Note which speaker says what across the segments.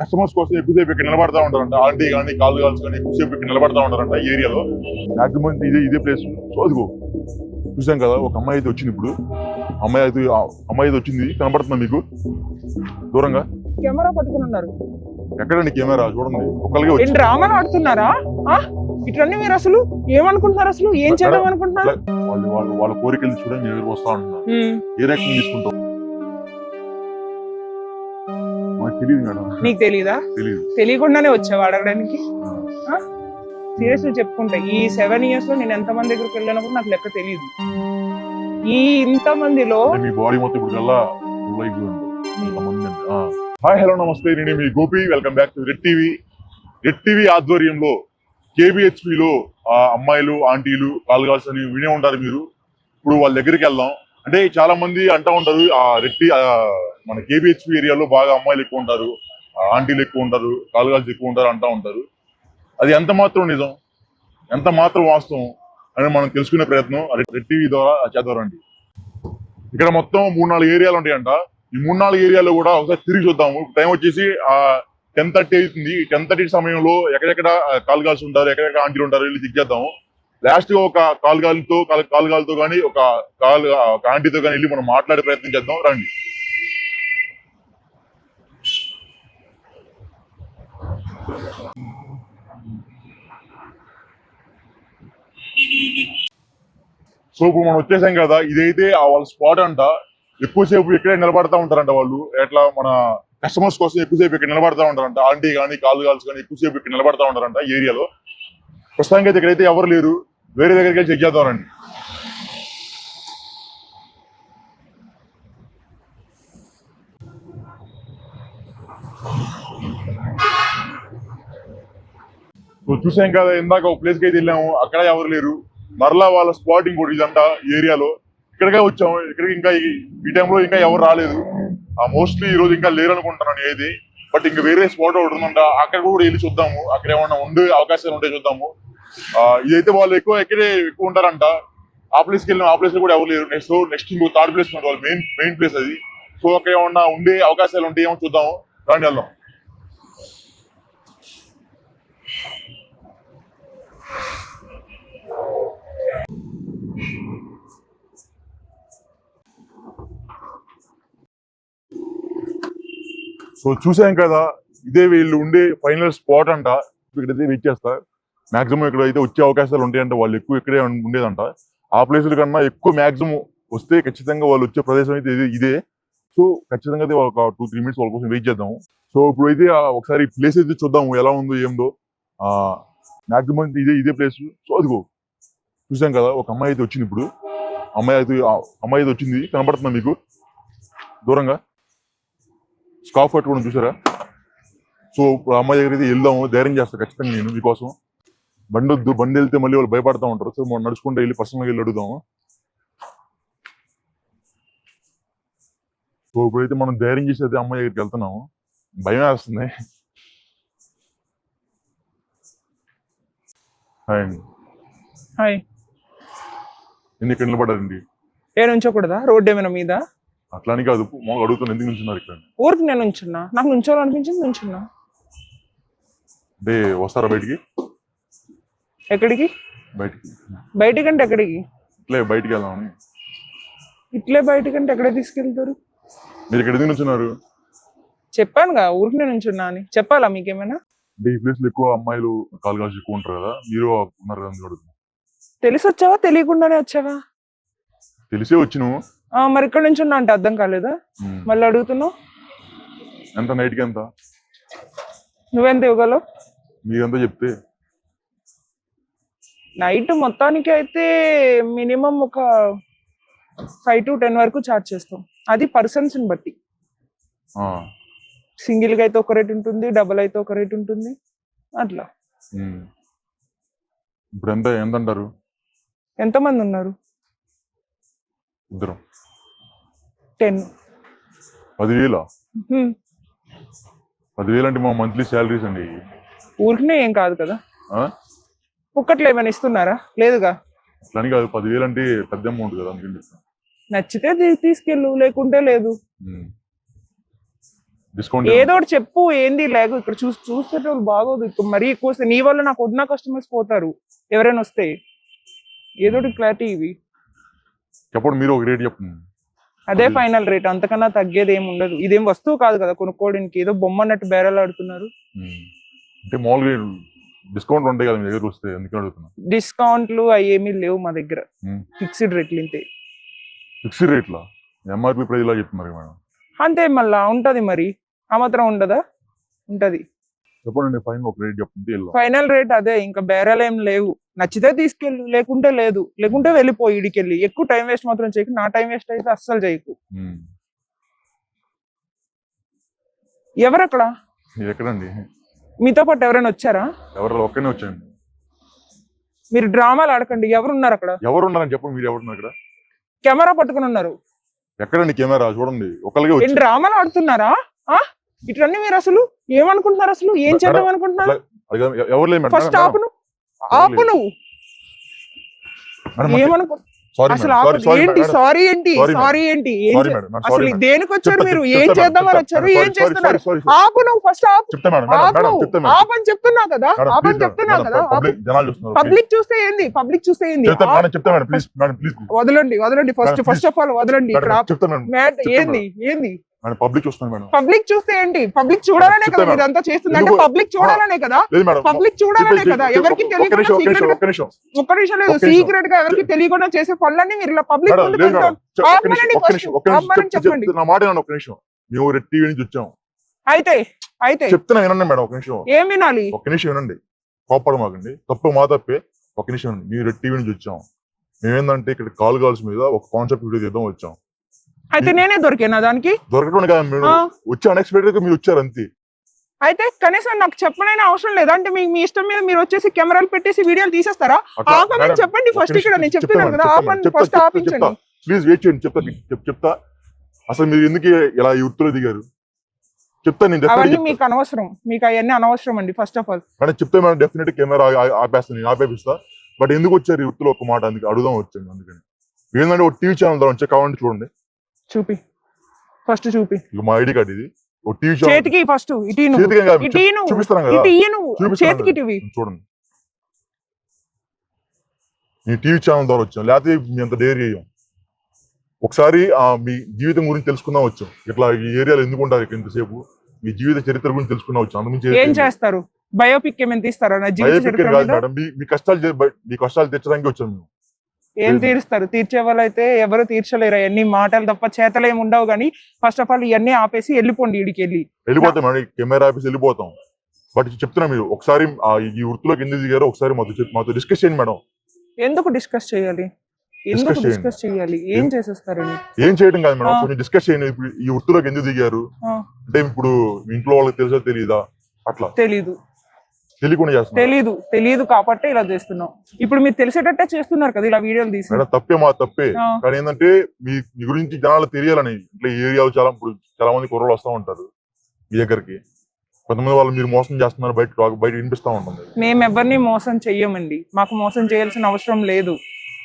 Speaker 1: Customers కోసం ఎక్కువసేపు ఇక్కడ నిలబడతా ఉంటారంట. ఆంటీ కానీ కాల్ కాల్స్ కానీ ఎక్కువసేపు ఇక్కడ నిలబడతా ఉంటారంట ఈ ఏరియాలో. మాక్సిమం ఇదే ఇదే ప్లేస్ సో అదిగో చూసాం కదా ఒక అమ్మాయి అయితే వచ్చింది ఇప్పుడు. అమ్మాయి అయితే అమ్మాయి అయితే వచ్చింది. కనబడుతుందా మీకు? దూరంగా.
Speaker 2: కెమెరా పట్టుకుని ఉన్నారు
Speaker 1: ఎక్కడండి కెమెరా? చూడండి. వచ్చింది.
Speaker 2: డ్రామాలు ఆడుతున్నారా? ఇట్లన్నీ మీరు అసలు ఏమనుకుంటున్నారు అసలు? ఏం చేద్దాం అనుకుంటున్నారు?
Speaker 1: వాళ్ళు వాళ్ళ వాళ్ళ కోరికలు చూడండి మీరు వస్తా ఉంటున్నారు ఏ రకం తీసుకుంటాం తెలియదు మేడం.
Speaker 2: నీకు తెలీదా?
Speaker 1: తెలియదు
Speaker 2: తెలియకుండానే వచ్చావు అడగడానికి? సీరియస్లీ చెప్పుకుంటా. ఈ సెవెన్ ఇయర్స్లో నేను ఎంత మంది దగ్గరికి వెళ్ళినప్పుడు నాకు లెక్క తెలియదు ఈ ఇంత మందిలో
Speaker 1: మీ బాడీ మొత్తం ఇప్పుడు కల్లా. హాయ్ హలో నమస్తే. నేను మీ Gopi. Welcome back to red TV red TV ఆధ్వర్యంలో KBHP లో ఆ అమ్మాయిలు ఆంటీలు కాల్ కాల్స్ అని వినే ఉంటారు మీరు. ఇప్పుడు వాళ్ళ దగ్గరికి వెళ్దాం. అంటే చాలా మంది అంటూ ఉంటారు ఆ రెడ్డి మన కేబిహెచ్పి ఏరియాలో బాగా అమ్మాయిలు ఎక్కువ ఉంటారు ఆ ఆంటీలు ఎక్కువ ఉంటారు కాల్ ఎక్కువ ఉంటారు అంటూ ఉంటారు. అది ఎంత మాత్రం నిజం? ఎంత మాత్రం వాస్తవం? అని మనం తెలుసుకునే ప్రయత్నం రెడ్ టీవీ ద్వారా చేద్దామండి. ఇక్కడ మొత్తం మూడు నాలుగు ఏరియాలు ఉంటాయంట. ఈ మూడు నాలుగు ఏరియాలో కూడా ఒకసారి తిరిగి చూద్దాము. టైం వచ్చేసి ఆ టెన్ థర్టీ అవుతుంది. టెన్ థర్టీ సమయంలో ఎక్కడెక్కడ కాలుగాల్సి ఉంటారు ఎక్కడెక్కడ ఆంటీలు ఉంటారు వెళ్ళి చెక్ చేద్దాము. లాస్ట్గా ఒక కాల్ గాలితో కాల్ కానీ ఒక కాలు ఒక ఆంటీతో కానీ వెళ్ళి మనం మాట్లాడే ప్రయత్నం చేద్దాం రండి. సో ఇప్పుడు మనం వచ్చేసాం కదా ఇదైతే ఆ వాళ్ళ స్పాట్ అంట. ఎక్కువసేపు ఇక్కడే నిలబడతా ఉంటారంట వాళ్ళు. ఎట్లా మన కస్టమర్స్ కోసం ఎక్కువసేపు ఇక్కడ నిలబడతా ఉంటారంట. ఆంటీ కానీ కాలు కాల్స్ కానీ ఎక్కువసేపు ఇక్కడ నిలబడతా ఉంటారంట ఏరియాలో. ప్రస్తుతానికి అయితే ఇక్కడైతే ఎవరు లేరు. వేరే దగ్గరికి వెళ్ళి చెక్ చేద్దాం రండి. చూసాం కదా ఇందాక ఒక ప్లేస్కి అయితే వెళ్ళాము అక్కడ ఎవరు లేరు. మరలా వాళ్ళ స్పాట్ ఇంకోటి ఇదంట ఏరియాలో. ఇక్కడికే వచ్చాము ఇక్కడికి ఇంకా ఈ- టైంలో ఇంకా ఎవరు రాలేదు. ఆ మోస్ట్లీ ఈ రోజు ఇంకా లేరు అనుకుంటున్నాను ఏది. బట్ ఇంకా వేరే స్పాట్ ఒకటి ఉందంట అక్కడ కూడా వెళ్ళి చూద్దాము. అక్కడ ఏమన్నా ఉండే అవకాశాలు ఉంటే చూద్దాము. ఇదైతే వాళ్ళు ఎక్కువ ఎక్కడే ఎక్కువ ఉంటారంట. ఆ ప్లేస్కి వెళ్ళిన ఆ ప్లేస్ కూడా ఎవరు లేరు. నెక్స్ట్ నెక్స్ట్ ఇంకో థర్డ్ ప్లేస్ ఉంది వాళ్ళు మెయిన్ మెయిన్ ప్లేస్ అది. సో అక్కడ ఏమన్నా ఉండే అవకాశాలు ఉంటే ఏమో చూద్దాము. రండి వెళ్దాం. సో చూసాం కదా ఇదే వీళ్ళు ఉండే ఫైనల్ స్పాట్ అంట. ఇక్కడైతే వెయిట్ చేస్తారు మాక్సిమం ఇక్కడ అయితే వచ్చే అవకాశాలు ఉంటాయంటే వాళ్ళు ఎక్కువ ఇక్కడే ఉండేదంట. ఆ ప్లేసుల కన్నా ఎక్కువ మాక్సిమం వస్తే ఖచ్చితంగా వాళ్ళు వచ్చే ప్రదేశం అయితే ఇదే సో ఖచ్చితంగా అయితే ఒక టూ త్రీ మినిట్స్ వాళ్ళ కోసం వెయిట్ చేద్దాం. సో ఇప్పుడు అయితే ఒకసారి ప్లేస్ అయితే చూద్దాము ఎలా ఉందో ఏందో. ఆ మాక్సిమం ఇదే ఇదే ప్లేస్ సో అదిగో. చూసాం కదా ఒక అమ్మాయి అయితే వచ్చింది ఇప్పుడు. అమ్మాయి అయితే అమ్మాయి అయితే వచ్చింది. కనబడుతుందా మీకు? దూరంగా. స్కాఫ్ పట్టుకోవడం చూసారా? సో ఇప్పుడు అమ్మాయి దగ్గర అయితే వెళ్దాము. ధైర్యం చేస్తా ఖచ్చితంగా నేను మీకోసం. బండి వద్దు బండి వెళ్తే మళ్ళీ వాళ్ళు భయపడతా ఉంటారు. సో మనం నడుచుకుంటూ వెళ్ళి పర్సనల్గా వెళ్ళి అడుగుదాము? సో ఇప్పుడైతే మనం ధైర్యం చేసి అయితే అమ్మాయి దగ్గరికి వెళ్తున్నాము. భయం వేస్తుంది. హాయ్ అండి.
Speaker 2: హాయ్.
Speaker 1: ఎన్ని ఇక్కడ నిలబడారండి?
Speaker 2: ఏ నుంచోకూడదా రోడ్డు ఏమైనా మీద?
Speaker 1: అట్లానే కాదు. మాకు అడుగుతాను ఎందుకు నుంచున్నారు ఇక్కడ?
Speaker 2: ఊరికి నేను ఉంచున్నా నాకు నుంచోవాలనిపించింది నుంచున్నా.
Speaker 1: అంటే వస్తారా బయటికి?
Speaker 2: ఎక్కడికి?
Speaker 1: బయటికి.
Speaker 2: బయటికంటే ఎక్కడికి?
Speaker 1: ఇట్లే బయటికి వెళ్దామని
Speaker 2: ఇట్లే బయటికంటే ఎక్కడ తీసుకెళ్తారు?
Speaker 1: మీరు ఇక్కడ ఎందుకు నుంచున్నారు?
Speaker 2: చెప్పానుగా ఊరికి నేను ఉంచున్నా అని. చెప్పాలా మీకేమైనా?
Speaker 1: అంటే ఈ ప్లేస్లో ఎక్కువ అమ్మాయిలు కాల్ కాల్స్ ఎక్కువ ఉంటారు కదా మీరు ఉన్నారు కదా అడుగుతున్నా.
Speaker 2: తెలిసి వచ్చావా తెలియకుండానే వచ్చావా?
Speaker 1: తెలిసే వచ్చిన.
Speaker 2: ఆ, మరి ఇక్కడ నుంచి ఉన్నా అంటే అర్థం కాలేదా? మళ్ళీ అడుగుతున్నావు?
Speaker 1: ఎంత నైట్కి ఎంత?
Speaker 2: నువ్వెంత ఇవ్వగలవు?
Speaker 1: మీరంతా చెప్తే.
Speaker 2: నైట్ మొత్తానికి అయితే మినిమం ఒక ఫైవ్ టు టెన్ వరకు ఛార్జ్ చేస్తాం. అది పర్సన్స్ని బట్టి.
Speaker 1: ఆ,
Speaker 2: సింగిల్గా అయితే ఒక రేట్ ఉంటుంది డబుల్ అయితే ఒక రేట్ ఉంటుంది అట్లా.
Speaker 1: ఇప్పుడు ఎంత ఎంత అంటారు
Speaker 2: ఎంతమంది ఉన్నారు?
Speaker 1: ఇద్దరం.
Speaker 2: టెన్.
Speaker 1: పదివేల? పదివేలు అంటే మా మంత్లీ శాలరీస్ అండి
Speaker 2: ఊరికినే ఏం కాదు కదా.
Speaker 1: ఆ?
Speaker 2: ఒక్కట్లో ఏమైనా ఇస్తున్నారా? లేదుగా?
Speaker 1: కాదు పదివేలు అంటే పెద్ద అమౌంట్ కదా అందుకని చెప్తాను
Speaker 2: నచ్చితే తీ- తీసుకెళ్ళు లేకుంటే లేదు.
Speaker 1: ఉమ్. డిస్కౌంట్
Speaker 2: ఏదో ఒకటి చెప్పు ఏంది లేకు ఇక్కడ చూసి చూసేటోళ్ళు బాగోదు. ఇక్కడ మరీ ఎక్కువ వస్తే నీ వల్ల నాకు ఉన్న కస్టమర్స్ పోతారు. ఎవరైనా వస్తే. ఏదో ఒకటి క్లారిటీ ఇవి.
Speaker 1: చెప్పండి మీరు ఒక రేట్ చెప్పండి.
Speaker 2: అదే
Speaker 1: అది-
Speaker 2: ఫైనల్ రేట్ అంతకన్నా తగ్గేది ఏమి ఉండదు. ఇదేం వస్తువు కాదు కదా కొనుక్కోవడానికి. ఏదో బొమ్మ అన్నట్టు బేరాలు ఆడుతున్నారు.
Speaker 1: ఉమ్. అంటే మామూలుగా డిస్కౌంట్ ఉంటాయి కదా మీ దగ్గర వస్తే ఎందుకు అడుగుతున్నా.
Speaker 2: డిస్కౌంట్లు అవి ఏమీ లేవు మా దగ్గర. ఫిక్స్డ్ రేట్లు ఇంతే.
Speaker 1: ఫిక్స్డ్ రేట్లా? ఎంఆర్పి ప్రైస్ లా చెప్తున్నారు మేడం.
Speaker 2: అంతే మళ్ళా ఉంటది మరి. ఆ మాత్రం ఉండదా? ఉంటది.
Speaker 1: చెప్పండి ఫైన్ ఒక రేట్ చెప్పండి
Speaker 2: ఫైనల్ రేట్ అదే ఇంకా బేరాలు ఏం లేవు. నచ్చితే తీసుకెళ్ళు లేకుంటే లేదు. లేకుంటే వెళ్ళిపోయి ఇడికెళ్ళి ఎక్కువ టైం వేస్ట్ మాత్రం చేయకు. నా టైం వేస్ట్ అయితే అస్సలు చేయకు.
Speaker 1: ఉమ్.
Speaker 2: ఎవరు అక్కడ
Speaker 1: ఇది ఎక్కడండి?
Speaker 2: మీతో పాటు ఎవరైనా వచ్చారా?
Speaker 1: ఎవరు ఒక్కనే వచ్చాయండి
Speaker 2: మీరు డ్రామాలు ఆడకండి. ఎవరున్నారు అక్కడ?
Speaker 1: ఎవరు ఉన్నారని చెప్పండి. మీరు ఎవరున్నారు ఇక్కడ
Speaker 2: కెమెరా పట్టుకుని ఉన్నారు.
Speaker 1: ఎక్కడండి కెమెరా? చూడండి.
Speaker 2: ఏం
Speaker 1: వచ్చి
Speaker 2: డ్రామాలు ఆడుతున్నారా? ఆ? ఇట్లన్నీ మీరు అసలు ఏమనుకుంటున్నారు అసలు? ఏం చేద్దాం అనుకుంటున్నారు
Speaker 1: ఎవరు లేదు మేడం.
Speaker 2: ఫస్ట్ ఆపు నువ్వు. ఆపు నువ్వు. ఏమనుకో
Speaker 1: సారీ
Speaker 2: అసలు ఏంటి
Speaker 1: సారీ
Speaker 2: ఏంటి. సారీ ఏంటి అసలు. దేనికి వచ్చారు మీరు? ఏం చేద్దామని వచ్చారు? ఏం చేస్తున్నారు? ఆపు నువ్వు ఫస్ట్ ఆపు. ఆపని చెప్తున్నా కదా? ఆపని చెప్తున్నా కదా.
Speaker 1: పబ్లిక్
Speaker 2: చూస్తే ఏంది? పబ్లిక్ చూస్తే ఏంది. వదలండి వదలండి. ఫస్ట్ ఫస్ట్ ఆఫ్ ఆల్ వదలండి ఏంది? ఏంది?
Speaker 1: మేడం పబ్లిక్ చూస్తాను మేడం.
Speaker 2: పబ్లిక్ చూస్తే ఏంటి? పబ్లిక్ చూడాలనే కదా
Speaker 1: మేడం.
Speaker 2: ఇదంతా చేస్తుంది. అంటే పబ్లిక్ చూడాలనే కదా? పబ్లిక్ చూడాలనే కదా? ఎవరికి తెలియకుండా
Speaker 1: ఒక్క నిమిషం
Speaker 2: లేదు. సీక్రెట్గా ఎవరికి తెలియకుండా చేసే పనులన్నీ మీరు ఇలా పబ్లిక్ చెప్పండి.
Speaker 1: చెప్- నా మాట ఒక్క నిమిషం. మేము రెడ్ టీవీ నుంచి వచ్చాం.
Speaker 2: అయితే అయితే.
Speaker 1: చెప్తున్నా వినండి మేడం ఒక నిమిషం.
Speaker 2: ఏం వినాలి?
Speaker 1: ఒక్క నిమిషం వినండి. కోపడమాకండి తప్పు మా తప్పే. ఒక్క నిమిషం వినండి. మేము రెడ్ టీవీ నుంచి వచ్చాం. మేమేందంటే ఇక్కడ కాల్ గర్ల్స్ మీద ఒక కాన్సెప్ట్ వీడియో చేద్దాం వచ్చాం.
Speaker 2: అయితే నేనే దొరికానా దానికి?
Speaker 1: దొరకడం కాదు మీరు?
Speaker 2: ఆ,
Speaker 1: వచ్చి అన్ఎక్స్పెక్టెడ్గా మీరు వచ్చారు అంతే.
Speaker 2: అయితే కనీసం నాకు చెప్పనైనా అవసరం లేదు. అంటే మీ ఇష్టం మీద మీరు వచ్చేసి కెమెరాలు పెట్టేసి వీడియోలు తీసేస్తారా? ఆపమని చెప్పండి ఫస్ట్ ఇక్కడ
Speaker 1: నిమిషం
Speaker 2: నేను
Speaker 1: చెప్తా
Speaker 2: చెప్తున్నాను
Speaker 1: మేడం,
Speaker 2: కదా
Speaker 1: చెప్తా
Speaker 2: ఆపండి ఫస్ట్
Speaker 1: చెప్తా,
Speaker 2: ఆపించండి.
Speaker 1: చెప్తా. ప్లీజ్ వెయిట్ చేయండి చెప్తా చెప్- చెప్తా. అసలు మీరు ఎందుకు ఇలా ఈ వృత్తిలో దిగారు? చెప్తా నేను
Speaker 2: అవన్నీ
Speaker 1: డెఫినెట్
Speaker 2: మీకు అనవసరం. మీకు అవన్నీ అనవసరం అండి ఫస్ట్ ఆఫ్ ఆల్
Speaker 1: చెప్తే మేడం డెఫినెట్ కెమెరా ఆపేస్తాను నేను ఆపేపిస్తా. బట్ ఎందుకు వచ్చారు ఈ వృత్తిలో ఒక మాట? అందుకు అడుగుదాం వచ్చాను అందుకని. ఏంటంటే ఒక టీవీ ఛానల్ ద్వారా వచ్చే కావాలంటే చూడండి.
Speaker 2: చూపి. ఫస్ట్ చూపి.
Speaker 1: మా ఐడి కార్డ్ ఇది. టీవీ
Speaker 2: చేతికి ఫస్ట్ ఇటీ
Speaker 1: చూపిస్తాను కదా.
Speaker 2: చేతికి. ఇటువి.
Speaker 1: చూడండి. ఈ టీవీ ఛానల్ ద్వారా వచ్చాం లేకపోతే మీ అంత డేర్ చేయం. ఒకసారి మీ జీవితం గురించి తెలుసుకుందాం వచ్చాం. ఇట్లా ఈ ఏరియాలో ఎందుకు ఉంటారు ఇక్కడ ఇంతసేపు? మీ జీవిత చరిత్ర గురించి తెలుసుకుందాం వచ్చాం. అందుమించి
Speaker 2: ఏం చేస్తారు? బయోపిక్ ఏమైనా తీస్తారా? నా జీవిత
Speaker 1: భయపెట్టే
Speaker 2: చరిత్ర
Speaker 1: కాదు? మేడం. మీ కష్టాలు మీ కష్టాలు తెచ్చడానికి వచ్చాం మేము.
Speaker 2: ఏం తీరుస్తారు? తీర్చే వాళ్ళైతే ఎవరు తీర్చలేరు. అవన్నీ మాటలు తప్ప చేతలు ఏమి ఉండవు కానీ ఫస్ట్ ఆఫ్ ఆల్ ఇవన్నీ ఆపేసి వెళ్ళిపోండి ఇడికి వెళ్ళి.
Speaker 1: వెళ్ళిపోతాం మేడం. కెమెరా ఆఫీస్ వెళ్ళిపోతాం. బట్ చెప్తున్నా మీరు ఒకసారి ఈ వృత్తిలోకి ఎందుకు దిగారో ఒకసారి మాతో డిస్కస్ చేయండి మేడం.
Speaker 2: ఎందుకు డిస్కస్ చేయాలి? ఎందుకు. డిస్కస్ చేయాలి? ఏం చేసేస్తారని?
Speaker 1: ఏం చేయడం కాదు మేడం. కొంచెం డిస్కస్ చేయండి. ఇప్పుడు ఈ వృత్తిలోకి ఎందుకు దిగారు? అంటే ఇప్పుడు మీ ఇంట్లో వాళ్ళకి తెలుసా తెలియదా అట్లా.
Speaker 2: తెలీదు. తెలీదు తెలీదు కాబట్టి ఇలా చేస్తున్నాం. ఇప్పుడు మీరు తెలిసేటట్టే చేస్తున్నారు కదా ఇలా వీడియోలు తీసి.
Speaker 1: తప్పే మా తప్పే. కానీ ఏంటంటే మీ గురించి జనాలు తెలియాలని ఇట్లా ఏరియాలో చాలా ఇప్పుడు చాలా మంది కుర్రలు వస్తూ ఉంటారు మీ దగ్గరికి. కొంతమంది వాళ్ళు మీరు మోసం చేస్తున్నారు బయట బయట వినిపిస్తూ ఉంటుంది.
Speaker 2: మేము ఎవరిని మోసం చెయ్యమండి. మాకు మోసం చేయాల్సిన అవసరం లేదు.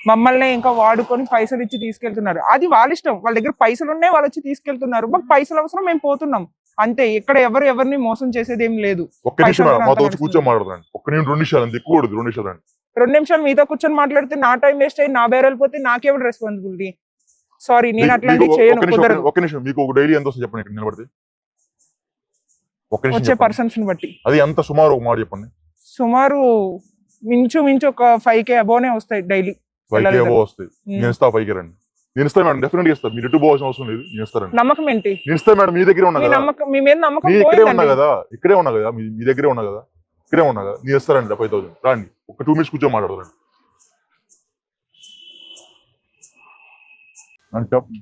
Speaker 2: మమ్మల్ని ఇంకా వాడుకొని పైసలు ఇచ్చి తీసుకెళ్తున్నారు. అది వాళ్ళ ఇష్టం. వాళ్ళ దగ్గర పైసలు ఉన్నాయి వాళ్ళు వచ్చి తీసుకెళ్తున్నారు. మాకు పైసలు అవసరం మేము పోతున్నాం. అంతే ఇక్కడ ఎవరు ఎవరిని మోసం చేసేది ఏం లేదు.
Speaker 1: ఒక్క నిమిషం మేడం మాతో వచ్చి కూర్చొని మాట్లాడదండి ఒక్క నిమిషం రెండు నిమిషాలు అంత ఎక్కువ రెండు నిమిషాలు అండి
Speaker 2: రెండు నిమిషాలు మీతో కూర్చొని మాట్లాడితే నా టైం వేస్ట్ అయ్యి నా బేరాలు పోతే నాకెవరు రెస్పాన్సిబిలిటీ సారీ నేను
Speaker 1: మీకు
Speaker 2: చేయను
Speaker 1: ఒక్క నిమిషం
Speaker 2: కుదరదు.
Speaker 1: ఒక్క నిమిషం మీకు ఒక డైలీ ఎంత వస్తుంది చెప్పండి ఇక్కడ నిలబడితే? ఒక్క నిమిషం
Speaker 2: వచ్చే. పర్సన్స్ బట్టి.
Speaker 1: అది ఎంత సుమారు ఒక మాట చెప్పండి.
Speaker 2: సుమారు మించు మించు ఒక ఫైవ్ కే అబోనే వస్తాయి డైలీ.
Speaker 1: ఫైవ్ కే అబో వస్తాయి. నేను ఇస్తా ఫైవ్ కే రండి. నేను ఇస్తాను మేడం డెఫినెట్ ఇస్తాను. మీరు ఎటు పోవాల్సిన అవసరం లేదు నేను ఇస్తానండి.
Speaker 2: నమ్మకం ఏంటి?
Speaker 1: నేను ఇస్తాను మేడం మీ దగ్గరే ఉన్నా కదా.
Speaker 2: మీ మీద నమ్మకం
Speaker 1: మీ ఇక్కడే ఉన్నా కదా ఇక్కడే ఉన్నా కదా మీ దగ్గరే ఉన్నా కదా ఇక్కడే ఉన్నా కదా నేను ఇస్తారండి ఫైవ్ థౌసండ్. రాండి ఒక టూ మినిట్స్ కూర్చొని మాట్లాడదండి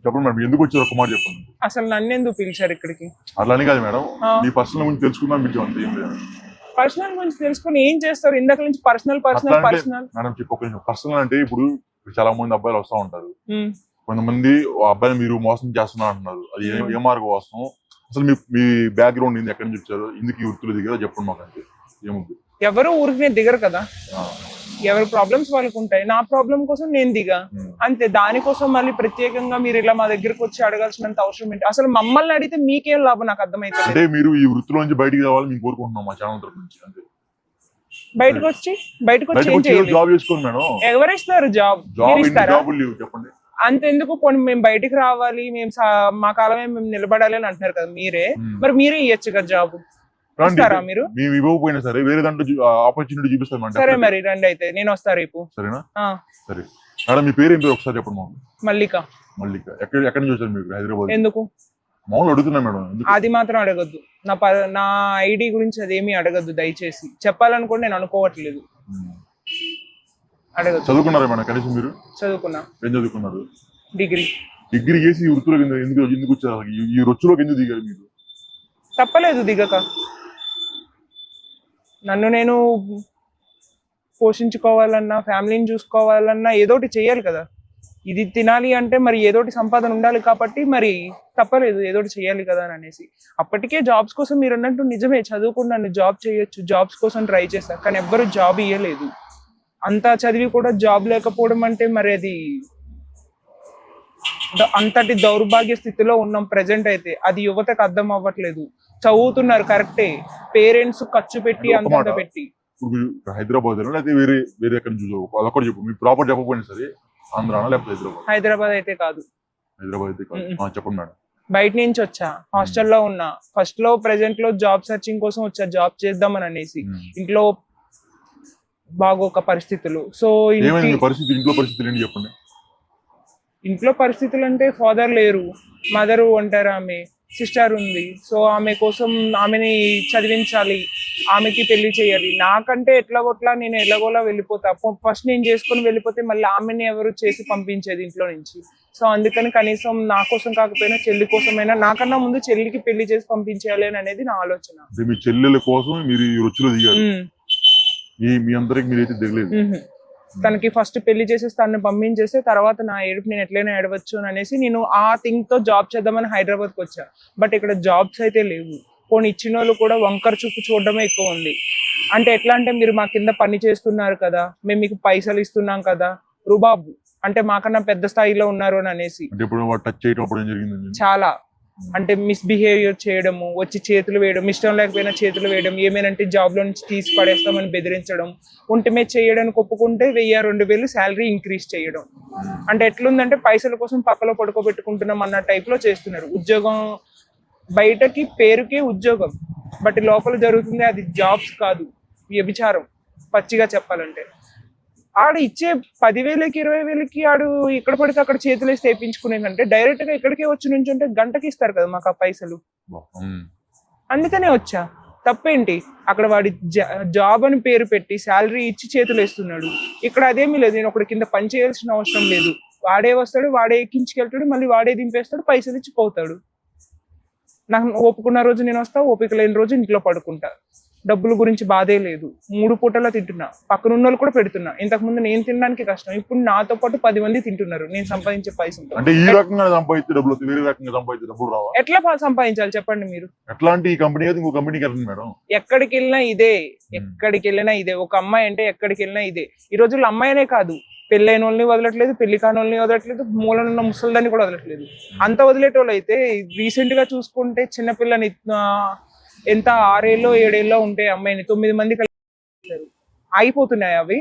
Speaker 1: చెప్పండి మేడం ఎందుకు వచ్చారు ఒక మాట చెప్పండి.
Speaker 2: అసలు నన్ను ఎందుకు పిలిచారు ఇక్కడికి?
Speaker 1: అట్లా అని కాదు మేడం. మీ పర్సనల్ గురించి తెలుసుకుందాం పిలిచాం అంతే ఏం లేదు.
Speaker 2: పర్సనల్ గురించి తెలుసుకొని ఏం చేస్తారు? ఇందాక నుంచి పర్సనల్ పర్సనల్ పర్సనల్.
Speaker 1: మేడం చెప్పు ఒక నిమిషం. పర్సనల్ అంటే ఇప్పుడు చాలా మంది అబ్బాయిలు వస్తూ ఉంటారు. కొంతమంది ఆ అబ్బాయిని మీరు మోసం చేస్తున్నారు అంటున్నారు. అది ఏ-. ఏ మార్గం వాస్తవం? అసలు మీ మీ బ్యాక్గ్రౌండ్ ఏంది? ఎక్కడి నుంచి వచ్చారు? ఎందుకు ఈ వృత్తులు దిగారో? చెప్పండి మాకు అంతే. ఏముంది?
Speaker 2: ఎవరు ఊరికి దిగరు కదా. ఎవరి ప్రాబ్లమ్స్ వాళ్ళకు ఉంటాయి. నా ప్రాబ్లం కోసం నేను దిగా. అంతే. దానికోసం మళ్ళీ ప్రత్యేకంగా మీరు ఇలా మా దగ్గరకు వచ్చి అడగాల్సినంత అవసరం ఏంటి? అసలు మమ్మల్ని అడిగితే మీకేం లాభం? నాకు అర్థమైతే
Speaker 1: అంటే మీరు ఈ వృత్తిలో నుంచి బయటికి రావాలని మేము కోరుకుంటున్నాం మా ఛానల్ తరఫు నుంచి. అంతే.
Speaker 2: బయటకు వచ్చి బయటకు వచ్చి
Speaker 1: జాబ్ చేసుకోండి మేడం.
Speaker 2: ఎవరు ఇస్తారు? జాబ్
Speaker 1: జాబ్ లేవు చెప్పండి.
Speaker 2: అంతెందుకు కొన్ని మేము బయటికి రావాలి మేము మా కాలమే మేము నిలబడాలి అని అంటున్నారు కదా మీరే. మరి మీరే ఇవ్వచ్చు కదా జాబ్
Speaker 1: రండి.
Speaker 2: ఇస్తారా మీరు?
Speaker 1: మేము ఇవ్వకపోయినా సరే వేరే దాంట్లో ఆపర్చునిటీ చూపిస్తాం
Speaker 2: సరే మరి రండి అయితే. నేను వస్తా రేపు.
Speaker 1: సరేనా? సరే. మేడం మీ పేరు ఏం పేరు? ఒకసారి చెప్పండి మాకు.
Speaker 2: మల్లిక.
Speaker 1: మళ్ళీ ఎక్కడ ఎక్కడి నుంచి వచ్చారు మీరు? హైదరాబాద్.
Speaker 2: ఎందుకు?
Speaker 1: మామూలు అడుగుతున్నా మేడం
Speaker 2: అది మాత్రం అడగద్దు. నా నా ఐడి గురించి అదేమీ అడగద్దు దయచేసి. చెప్పాలనుకోండి నేను అనుకోవట్లేదు.
Speaker 1: ఉమ్.
Speaker 2: అడగద్దు.
Speaker 1: చదువుకున్నారా మేడం కనీసం మీరు?
Speaker 2: చదువుకున్నా.
Speaker 1: ఏం చదువుకున్నారు?
Speaker 2: డిగ్రీ.
Speaker 1: డిగ్రీ చేసి ఈ వృత్తిలోకి ఎందుకు ఎందుకు ఎందుకు వచ్చారు? అసలు? ఈ- ఈ రొచ్చులోకి ఎందుకు దిగారు మీరు?
Speaker 2: తప్పలేదు దిగక. నన్ను నేను పోషించుకోవాలన్నా ఫ్యామిలీని చూసుకోవాలన్నా ఏదోటి చేయాలి కదా. ఇది తినాలి అంటే మరి ఏదోటి సంపాదన ఉండాలి కాబట్టి మరి తప్పలేదు ఏదోటి చేయాలి కదా అని అనేసి. అప్పటికే జాబ్స్ కోసం మీరు అన్నట్టు నిజమే చదువుకున్నాను జాబ్ చేయొచ్చు జాబ్స్ కోసం ట్రై చేశా కానీ ఎవ్వరు జాబ్ ఇవ్వలేదు అంతా చదివి కూడా జాబ్ లేకపోవడం అంటే మరి అది అంతటి దౌర్భాగ్య స్థితిలో ఉన్నాం ప్రెసెంట్ అయితే. అది యువతకు అర్థం అవ్వట్లేదు. చదువుతున్నారు కరెక్టే పేరెంట్స్ ఖర్చు పెట్టి
Speaker 1: మాట.
Speaker 2: పెట్టి.
Speaker 1: హైదరాబాద్ వేరే వేరే ఎక్కడి నుంచి చదువు? అదొకటి చెప్పు. మీ ప్రాపర్ చెప్పకపోయినా సరే ఆంధ్రానా లేకపోతే హైదరాబాద్?
Speaker 2: హైదరాబాద్ అయితే కాదు.
Speaker 1: హైదరాబాద్ అయితే కాదు. చెప్పండి మేడం.
Speaker 2: బయట నుంచి వచ్చా? హాస్టల్లో ఉన్నా. ఫస్ట్లో ప్రెసెంట్లో జాబ్ సెర్చింగ్ కోసం వచ్చా? జాబ్ చేద్దామని అనేసి. ఇంట్లో బాగోక పరిస్థితులు. సో
Speaker 1: ఏమైంది? పరిస్థితి ఇంట్లో పరిస్థితులు ఏంటి చెప్పండి.
Speaker 2: ఇంట్లో పరిస్థితులు అంటే ఫాదర్ లేరు మదర్ అంటారు ఆమె సిస్టర్ ఉంది. సో ఆమె కోసం ఆమెని చదివించాలి ఆమెకి పెళ్ళి చేయాలి. నాకంటే ఎట్లా కొట్లా నేను ఎలాగోలా వెళ్ళిపోతా. ఫస్ట్ నేను చేసుకొని వెళ్ళిపోతే మళ్ళీ ఆమెని ఎవరు చేసి పంపించేది ఇంట్లో నుంచి. సో అందుకని కనీసం నా కోసం కాకపోయినా చెల్లి కోసమైనా నాకన్నా ముందు చెల్లికి పెళ్ళి చేసి పంపించేయాలి అని అనేది నా ఆలోచన.
Speaker 1: మీ చెల్లెల కోసం మీరు ఈ రొచ్చులో దిగారు మీ మీ అందరికి మీరైతే దిగలేదు.
Speaker 2: తనకి ఫస్ట్ పెళ్ళి చేసేసి తనని పంపించేస్తే తర్వాత నా ఏడుపు నేను ఎట్లయినా ఏడవచ్చు అని అనేసి నేను ఆ థింగ్తో జాబ్ చేద్దామని హైదరాబాద్కి వచ్చా. బట్ ఇక్కడ జాబ్స్ అయితే లేవు. పోనీ ఇచ్చిన వాళ్ళు కూడా వంకర చూపు చూడడమే ఎక్కువ ఉంది. అంటే ఎట్లా అంటే మీరు మా కింద పని చేస్తున్నారు కదా మేము మీకు పైసలు ఇస్తున్నాం కదా రుబాబు. అంటే మాకన్నా పెద్ద స్థాయిలో ఉన్నారు అని అనేసి. చాలా. అంటే మిస్బిహేవియర్ చేయడము వచ్చి చేతులు వేయడం ఇష్టం లేకపోయినా చేతులు వేయడం ఏమేనంటే జాబ్లో నుంచి తీసి పడేస్తామని బెదిరించడం ఒంటి మీద చేయడానికి ఒప్పుకుంటే వెయ్యి రెండు వేలు శాలరీ ఇంక్రీజ్ చేయడం. అంటే ఎట్లుందంటే పైసల కోసం పక్కలో పడుకోబెట్టుకుంటున్నాం అన్న టైప్లో చేస్తున్నారు. ఉద్యోగం బయటకి పేరుకే ఉద్యోగం బట్ లోపల జరుగుతుంది అది జాబ్స్ కాదు వ్యభిచారం పచ్చిగా చెప్పాలంటే. ఆడు ఇచ్చే పదివేలకి ఇరవై వేలకి ఆడు ఇక్కడ పడితే అక్కడ చేతులు వేసి తెప్పించుకునే కంటే డైరెక్ట్గా ఇక్కడికే వచ్చి నుంచి ఉంటే గంటకి ఇస్తారు కదా మాకు ఆ పైసలు. అందుకనే వచ్చా. తప్పేంటి? అక్కడ వాడి జాబ్ అని పేరు పెట్టి శాలరీ ఇచ్చి చేతులు వేస్తున్నాడు. ఇక్కడ అదేమీ లేదు. నేను ఒకటి కింద పని చేయాల్సిన అవసరం లేదు. వాడే వస్తాడు వాడే ఎక్కించుకెళ్తాడు మళ్ళీ వాడే దింపేస్తాడు పైసలు ఇచ్చి పోతాడు. నాకు ఒప్పుకున్న రోజు నేను వస్తా ఓపిక లేని రోజు ఇంట్లో పడుకుంటా. డబ్బుల గురించి బాధే లేదు. మూడు పూటలా తింటున్నా. పక్కనున్న వాళ్ళు కూడా పెడుతున్నా. ఇంతకు ముందు నేను తినడానికి కష్టం. ఇప్పుడు నాతో పాటు పది మంది తింటున్నారు. నేను సంపాదించే పైసలు
Speaker 1: అంటే ఈ రకంగా సంపాదిస్తే డబ్బులు వస్తాయి, వేరే రకంగా సంపాదిస్తే డబ్బులు రావా?
Speaker 2: ఎట్లా సంపాదించాలి చెప్పండి మీరు?
Speaker 1: ఎట్లాంటి ఈ కంపెనీ అయితే ఇంకో కంపెనీకి వెళ్తుంది మేడం.
Speaker 2: ఎక్కడికి వెళ్ళినా ఇదే. ఎక్కడికి వెళ్ళినా ఇదే. ఒక అమ్మాయి అంటే ఎక్కడికి వెళ్ళినా ఇదే. ఈ రోజుల్లో అమ్మాయినే కాదు. పెళ్ళైన వాళ్ళని వదలట్లేదు పెళ్ళి కాని వాళ్ళని వదలట్లేదు మూలన ఉన్న ముసలిదాన్ని కూడా వదలట్లేదు. అంత వదిలేటోళ్ళు అయితే రీసెంట్గా చూసుకుంటే చిన్నపిల్లని ఎంత ఆరేళ్ళో ఏడేళ్ళో ఉంటే అమ్మాయిని తొమ్మిది మంది కలిసి చేశారు. ఆగిపోతున్నాయి అవి.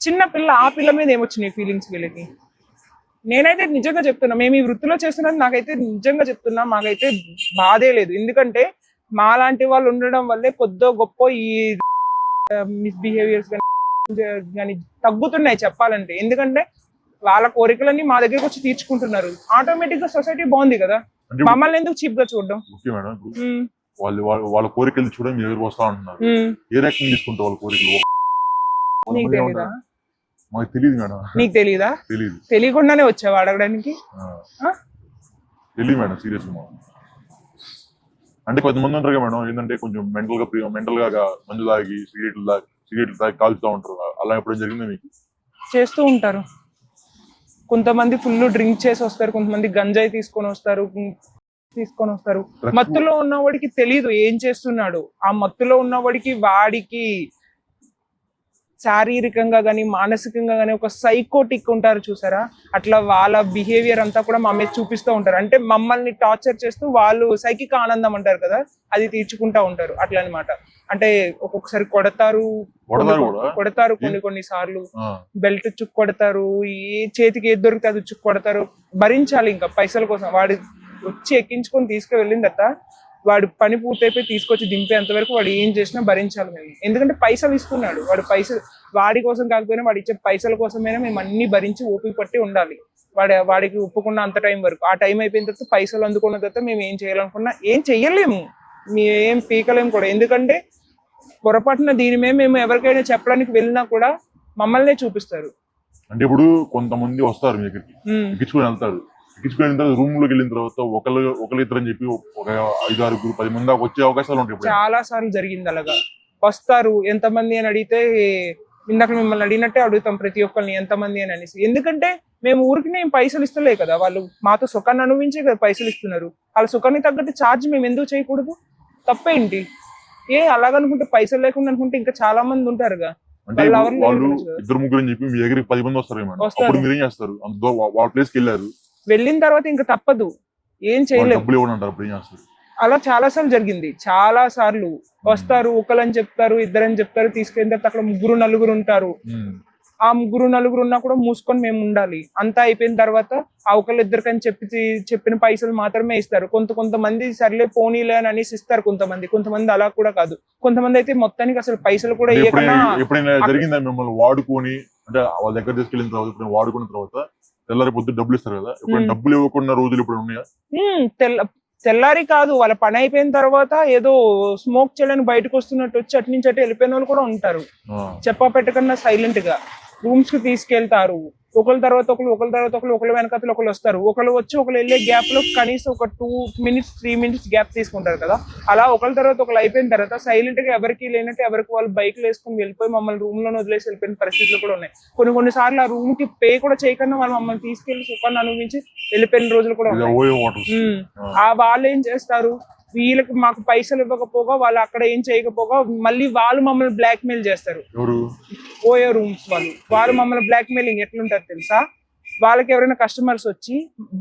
Speaker 2: చిన్న పిల్ల ఆ పిల్ల మీద ఏమొచ్చినాయి ఫీలింగ్స్ వీళ్ళకి? నేనైతే నిజంగా చెప్తున్నా మేము ఈ వృత్తిలో చేస్తున్నది నాకైతే నిజంగా చెప్తున్నా మాకైతే బాధే లేదు. ఎందుకంటే మాలాంటి వాళ్ళు ఉండడం వల్లే కొద్దో గొప్ప ఈ మిస్బిహేవియర్స్ కానీ తగ్గుతున్నాయి చెప్పాలంటే. ఎందుకంటే వాళ్ళ కోరికలన్నీ మా దగ్గరికి వచ్చి తీర్చుకుంటున్నారు. ఆటోమేటిక్గా సొసైటీ బాగుంది కదా. మమ్మల్ని ఎందుకు చీప్గా చూడడం?
Speaker 1: వాళ్ళు వాళ్ళ వాళ్ళ కోరికలు చూడడం మీ దగ్గరకు వస్తా ఉంటున్నారు. ఏ రకంగా తీసుకుంటారు వాళ్ళ కోరికలు? మాకు తెలియదు మేడం.
Speaker 2: నీకు తెలీదా?
Speaker 1: తెలియదు
Speaker 2: తెలియకుండానే వచ్చావు అడగడానికి?
Speaker 1: తెలియదు మేడం సీరియస్ అంటే కొంతమంది ఉంటారు కదా మేడం ఏంటంటే కొంచెం మెంటల్గా మెంటల్గా మందు తాగి సిగరెట్లు తాగి సిగరెట్లు తాగి కాల్చుతూ ఉంటారు. అలా ఎప్పుడేం జరిగిందా మీకు?
Speaker 2: చేస్తూ ఉంటారు. కొంతమంది ఫుల్ డ్రింక్ చేసి వస్తారు కొంతమంది గంజాయి తీసుకొని వస్తారు తీసుకొని వస్తారు మత్తులో ఉన్నవాడికి తెలియదు ఏం చేస్తున్నాడు. ఆ మత్తులో ఉన్నవాడికి వాడికి శారీరకంగా కానీ మానసికంగా కానీ ఒక సైకోటిక్ ఉంటారు చూసారా? అట్లా వాళ్ళ బిహేవియర్ అంతా కూడా మా మీద చూపిస్తూ ఉంటారు. అంటే మమ్మల్ని టార్చర్ చేస్తూ వాళ్ళు సైకిక ఆనందం అంటారు కదా? అది తీర్చుకుంటా ఉంటారు. అట్లా అన్నమాట అంటే ఒక్కొక్కసారి కొడతారు
Speaker 1: కొడతారు
Speaker 2: కొన్ని- కొన్ని కొన్ని సార్లు. బెల్ట్ చుక్కు కొడతారు ఏ చేతికి ఏది దొరికితే అది చుక్కు కొడతారు భరించాలి ఇంకా పైసల కోసం. వాడు వచ్చి ఎక్కించుకొని తీసుకువెళ్ళిన తర్వాత వాడు పని పూర్తయిపోయి తీసుకొచ్చి దింపేంత వరకు వాడు ఏం చేసినా భరించాలి మేము. ఎందుకంటే పైసలు ఇస్తున్నాడు వాడు పైసలు వాడి కోసం కాకపోయినా వాడు ఇచ్చే పైసల కోసమైనా మేము అన్ని భరించి ఓపిక పట్టి ఉండాలి. వాడి వాడికి ఒప్పుకున్న అంత టైం వరకు. ఆ టైం అయిపోయిన తర్వాత పైసలు అందుకున్న తర్వాత మేము ఏం చేయాలనుకున్నా ఏం చెయ్యలేము. ఏం పీకలేము కూడా. ఎందుకంటే పొరపాటున దీని మీద మేము ఎవరికైనా చెప్పడానికి వెళ్ళినా కూడా మమ్మల్నే చూపిస్తారు.
Speaker 1: అంటే ఇప్పుడు కొంతమంది వస్తారు మీ దగ్గరికి.
Speaker 2: ఉమ్,
Speaker 1: ఎక్కించుకొని తర్వాత రూమ్లోకి వెళ్ళిన తర్వాత ఒకళ్ళు ఇద్దరు అని చెప్పి ఒక ఐదు ఆరుగురు పది మంది వచ్చే అవకాశాలు ఉంటాయి ఇప్పుడు.
Speaker 2: చాలా సార్లు జరిగింది అలాగా. వస్తారు ఎంతమంది అని అడిగితే ఇందాక మిమ్మల్ని అడిగినట్టే అడుగుతాం ప్రతి ఒక్కరిని ఎంతమంది అని అనేసి. ఎందుకంటే మేము ఊరికి మేము పైసలు ఇస్తలే కదా వాళ్ళు మాతో సుఖాన్ని అనుభవించే కదా పైసలు ఇస్తున్నారు. వాళ్ళ సుఖానికి తగ్గట్టు ఛార్జ్ మేము ఎందుకు చేయకూడదు? తప్పేంటి? ఏ అలాగనుకుంటే పైసలు లేకుండా అనుకుంటే ఇంకా చాలా మంది ఉంటారుగా.
Speaker 1: అంటే
Speaker 2: వాళ్ళు.
Speaker 1: ఇద్దరు ముగ్గురు అని చెప్పి మీ దగ్గరికి పది మంది వస్తారు. అప్పుడు మీరేం చేస్తారు? దూ- వా- వాళ్ళ ప్లేస్కి వెళ్ళారు.
Speaker 2: వెళ్ళిన తర్వాత ఇంకా తప్పదు. ఏం
Speaker 1: చేస్తారు?
Speaker 2: అలా చాలా సార్లు జరిగింది. చాలా సార్లు. వస్తారు ఒకళ్ళని చెప్తారు ఇద్దరని చెప్తారు తీసుకెళ్ళిన తర్వాత అక్కడ ముగ్గురు నలుగురు ఉంటారు. ఆ ముగ్గురు నలుగురు ఉన్నా కూడా మూసుకొని మేము ఉండాలి. అంతా అయిపోయిన తర్వాత ఆ ఒకళ్ళు ఇద్దరికని చెప్పి చెప్పిన పైసలు మాత్రమే ఇస్తారు. కొంత కొంతమంది సర్లే పోనీలే అని అనేసి ఇస్తారు కొంతమంది. కొంతమంది అలా కూడా కాదు. కొంతమంది అయితే మొత్తానికి అసలు పైసలు కూడా ఇవ్వకుండా
Speaker 1: వాడుకొని? అంటే వాళ్ళ దగ్గర తీసుకెళ్ళిన తర్వాత వాడుకున్న తర్వాత తెల్లారి పొద్దు డబ్బులు ఇస్తారు కదా
Speaker 2: ఉమ్.
Speaker 1: డబ్బులు ఇవ్వకుండా రోజులు ఇప్పుడు ఉన్నాయా
Speaker 2: "హ్మ్, తెల్ల తెల్లారి కాదు వాళ్ళ పని అయిపోయిన తర్వాత ఏదో స్మోక్ చేయడానికి బయటకు వస్తున్నట్టు వచ్చి అటు నుంచి అటు వెళ్ళిపోయిన వాళ్ళు కూడా ఉంటారు. చెప్పా పెట్టకుండా సైలెంట్గా రూమ్స్కి తీసుకెళ్తారు. ఒకళ్ళ తర్వాత ఒకళ్ళు ఒకళ్ళ తర్వాత ఒకళ్ళు ఒకళ్ళ వెనకతలు ఒకళ్ళు వస్తారు. ఒకళ్ళు వచ్చి ఒకళ్ళు వెళ్ళే గ్యాప్లో కనీసం ఒక two minutes three minutes gap తీసుకుంటారు కదా. అలా ఒకళ్ళ తర్వాత ఒకళ్ళు అయిపోయిన తర్వాత సైలెంట్గా ఎవరికి లేనట్టు ఎవరికి వాళ్ళు బైక్లు వేసుకుని వెళ్ళిపోయి మమ్మల్ని రూమ్లో వదిలేసి వెళ్ళిపోయిన పరిస్థితులు కూడా ఉన్నాయి. కొన్ని కొన్ని సార్లు ఆ రూమ్కి పే కూడా చేయకుండా వాళ్ళు మమ్మల్ని తీసుకెళ్ళి సుఖాన్ని అనుభవించి వెళ్ళిపోయిన రోజులు కూడా ఉన్నాయి. ఆ వాళ్ళు ఏం చేస్తారు? వీళ్ళకి మాకు పైసలు ఇవ్వకపోగా వాళ్ళు అక్కడ ఏం చేయకపోగా మళ్ళీ వాళ్ళు మమ్మల్ని బ్లాక్ మెయిల్ చేస్తారు ఓయో రూమ్స్ వాళ్ళు. వాళ్ళు మమ్మల్ని బ్లాక్ మెయిలింగ్ ఎట్లుంటారు తెలుసా? వాళ్ళకి ఎవరైనా కస్టమర్స్ వచ్చి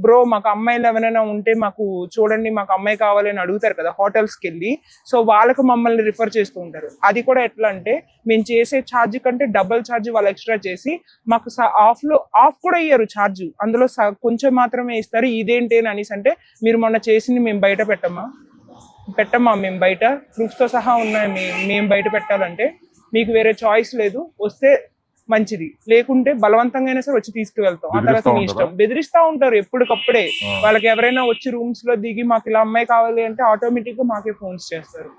Speaker 2: బ్రో మాకు అమ్మాయిలు ఎవరైనా ఉంటే మాకు చూడండి మాకు అమ్మాయి కావాలి అని అడుగుతారు కదా హోటల్స్కి వెళ్ళి. సో వాళ్ళకు మమ్మల్ని రిఫర్ చేస్తూ ఉంటారు. అది కూడా ఎట్లా అంటే మేము చేసే ఛార్జ్ కంటే డబుల్ ఛార్జ్ వాళ్ళు ఎక్స్ట్రా చేసి మాకు ఆఫ్లో ఆఫ్ కూడా ఇయ్యరు ఛార్జ్ అందులో కొంచెం మాత్రమే ఇస్తారు ఇదేంటి అని అనేసి అంటే మీరు మొన్న చేసింది మేము బయట పెట్టమా? పెట్టమ్మా మేము బయట. ప్రూఫ్స్తో సహా ఉన్నాయి మేము మేము బయట పెట్టాలంటే. మీకు వేరే చాయిస్ లేదు. వస్తే మంచిది. లేకుంటే బలవంతంగా అయినా సరే వచ్చి తీసుకువెళ్తాం. ఆ తర్వాత మీ ఇష్టం. బెదిరిస్తా ఉంటారు ఎప్పటికప్పుడే. వాళ్ళకి ఎవరైనా వచ్చి రూమ్స్లో దిగి మాకు ఇలా అమ్మాయి కావాలి అంటే ఆటోమేటిక్గా మాకే ఫోన్స్ చేస్తారు.